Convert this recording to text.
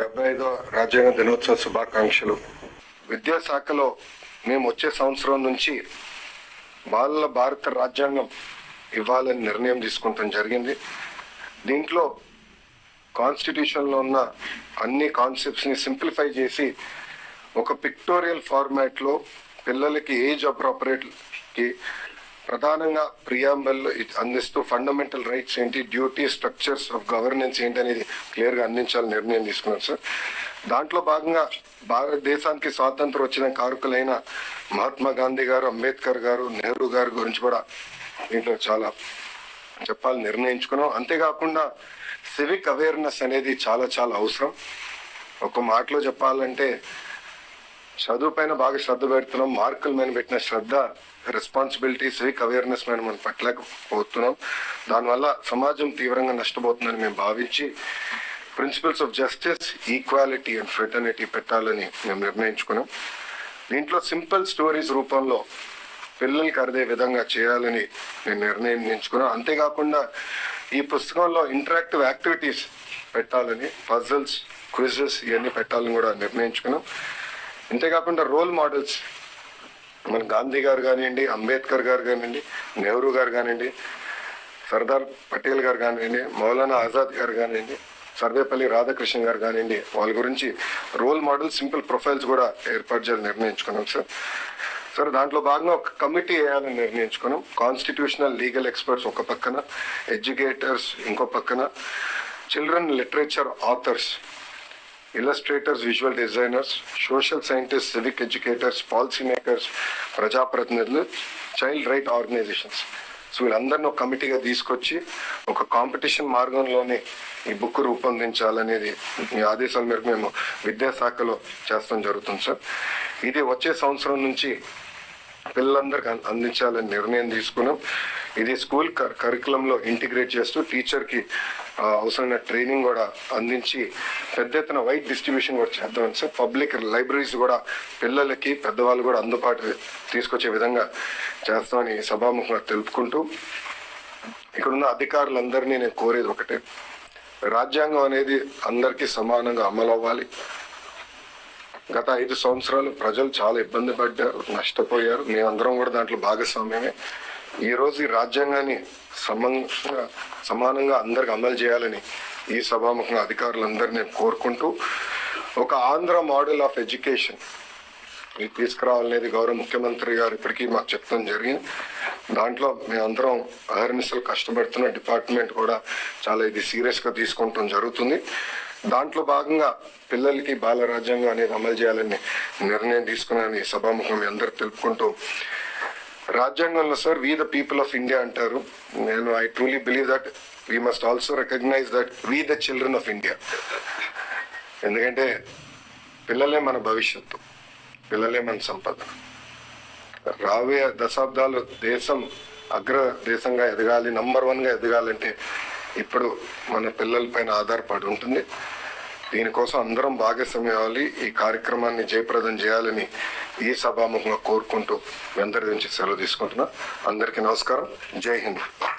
డెబ్బై ఐదో రాజ్యాంగ దినోత్సవ శుభాకాంక్షలు. విద్యాశాఖలో మేము వచ్చే సంవత్సరం నుంచి బాలల భారత రాజ్యాంగం ఇవ్వాలని నిర్ణయం తీసుకుంటాం జరిగింది. దీంట్లో కాన్స్టిట్యూషన్లో ఉన్న అన్ని కాన్సెప్ట్స్ని సింప్లిఫై చేసి ఒక పిక్టోరియల్ ఫార్మాట్లో పిల్లలకి ఏజ్ అప్రాపరేట్కి ప్రధానంగా ప్రియాంబల్ అందిస్తూ ఫండమెంటల్ రైట్స్ ఏంటి డ్యూటీ స్ట్రక్చర్స్ ఆఫ్ గవర్నెన్స్ ఏంటి అనేది క్లియర్గా అందించాలని నిర్ణయం తీసుకున్నారు సార్ దాంట్లో భాగంగా భారతదేశానికి స్వాతంత్రం వచ్చిన కారకులైన మహాత్మా గాంధీ గారు అంబేద్కర్ గారు నెహ్రూ గారి గురించి కూడా దీంట్లో చాలా చెప్పాలని నిర్ణయించుకున్నాం. అంతేకాకుండా సివిక్ అవేర్నెస్ అనేది చాలా చాలా అవసరం. ఒక మాటలో చెప్పాలంటే చదువు పైన బాగా శ్రద్ధ పెడుతున్నాం. మార్కుల మీద పెట్టిన శ్రద్ధ రెస్పాన్సిబిలిటీస్ వీక్ అవేర్నెస్ మీద మనం పట్టలేకపోతున్నాం. దానివల్ల సమాజం తీవ్రంగా నష్టపోతుందని మేము భావించి principles of justice equality and fraternity పెట్టాలని మేము నిర్ణయించుకున్నాం. దీంట్లో సింపుల్ స్టోరీస్ రూపంలో పిల్లలకి అరిదే విధంగా చేయాలని నేను నిర్ణయించుకున్నాను. అంతేకాకుండా ఈ పుస్తకంలో ఇంటరాక్టివ్ యాక్టివిటీస్ పెట్టాలని పజల్స్ క్విజెస్ ఇవన్నీ పెట్టాలని కూడా నిర్ణయించుకున్నాం. అంతేకాకుండా రోల్ మోడల్స్. మన గాంధీ గారు కానివ్వండి అంబేద్కర్ గారు కానివ్వండి నెహ్రూ గారు కానివ్వండి సర్దార్ పటేల్ గారు కానివ్వండి మౌలానా ఆజాద్ గారు కానివ్వండి సర్వేపల్లి రాధాకృష్ణ గారు కానివ్వండి వాళ్ళ గురించి రోల్ మోడల్ సింపుల్ ప్రొఫైల్స్ కూడా ఏర్పాటు చేయాలని నిర్ణయించుకున్నాం సార్. సార్ దాంట్లో భాగంగా ఒక కమిటీ వేయాలని నిర్ణయించుకున్నాం. కాన్స్టిట్యూషనల్ లీగల్ ఎక్స్పర్ట్స్ ఒక పక్కన ఎడ్యుకేటర్స్ ఇంకో పక్కన children literature authors illustrators visual designers social scientist civic educators policy makers ప్రజాప్రతినిధులు చైల్డ్ రైట్ ఆర్గనైజేషన్స్ సో వీళ్ళందరినీ ఒక కమిటీగా తీసుకొచ్చి ఒక కాంపిటీషన్ మార్గంలోనే ఈ బుక్ రూపొందించాలనేది మీ ఆదేశాల మేరకు మేము విద్యాశాఖలో చేస్తాం జరుగుతుంది సార్ ఇది వచ్చే సంవత్సరం నుంచి పిల్లలందరికీ అందించాలని నిర్ణయం తీసుకున్నాం. ఇది స్కూల్ కర్- కరికులంలో ఇంటిగ్రేట్ చేస్తూ టీచర్కి అవసరమైన ట్రైనింగ్ కూడా అందించి పెద్ద ఎత్తున వైట్ డిస్ట్రిబ్యూషన్ కూడా చేద్దామని సార్. పబ్లిక్ లైబ్రరీస్ కూడా పిల్లలకి పెద్దవాళ్ళు కూడా అందుబాటు తీసుకొచ్చే విధంగా చేస్తామని సభాముఖంగా తెలుపుకుంటూ ఇక్కడున్న అధికారులందరినీ నేను కోరేది ఒకటే. రాజ్యాంగం అనేది అందరికీ సమానంగా అమలు అవ్వాలి గత ఐదు సంవత్సరాలు ప్రజలు చాలా ఇబ్బంది పడ్డారు నష్టపోయారు. మేమందరం కూడా దాంట్లో భాగస్వామ్యమే. ఈరోజు ఈ రాజ్యాంగాన్ని సమంగా సమానంగా అందరికి అమలు చేయాలని ఈ సభాముఖంగా అధికారులందరినీ కోరుకుంటూ ఒక ఆంధ్ర మోడల్ ఆఫ్ ఎడ్యుకేషన్ ఇది తీసుకురావాలనేది గౌరవ ముఖ్యమంత్రి గారు ఇప్పటికీ మాకు చెప్తాం జరిగింది. దాంట్లో మేమందరం అహర్నిశలు కష్టపడుతున్న డిపార్ట్మెంట్ కూడా చాలా ఇది సీరియస్గా తీసుకుంటాం జరుగుతుంది. దాంట్లో భాగంగా పిల్లలకి బాల రాజ్యాంగం అనేది అమలు చేయాలని నిర్ణయం తీసుకున్నానని సభాముఖం మీ అందరు తెలుపుకుంటూ రాజ్యాంగంలో sir we the people of India అంటారు. నేను I truly believe that we must also recognise that we the children of India ఎందుకంటే పిల్లలే మన భవిష్యత్తు పిల్లలే మన సంపద. రాబోయే దశాబ్దాలు దేశం అగ్ర దేశంగా ఎదగాలి నంబర్ వన్గా ఎదగాలంటే ఇప్పుడు మన పిల్లల పైన ఆధారపడి ఉంటుంది. దీనికోసం అందరం భాగస్వామ్యం అవ్వాలి. ఈ కార్యక్రమాన్ని జయప్రదం చేయాలని ఈ సభాముఖంగా కోరుకుంటూ మీ అందరి నుంచి సెలవు తీసుకుంటున్నా. అందరికీ నమస్కారం. జై హింద్.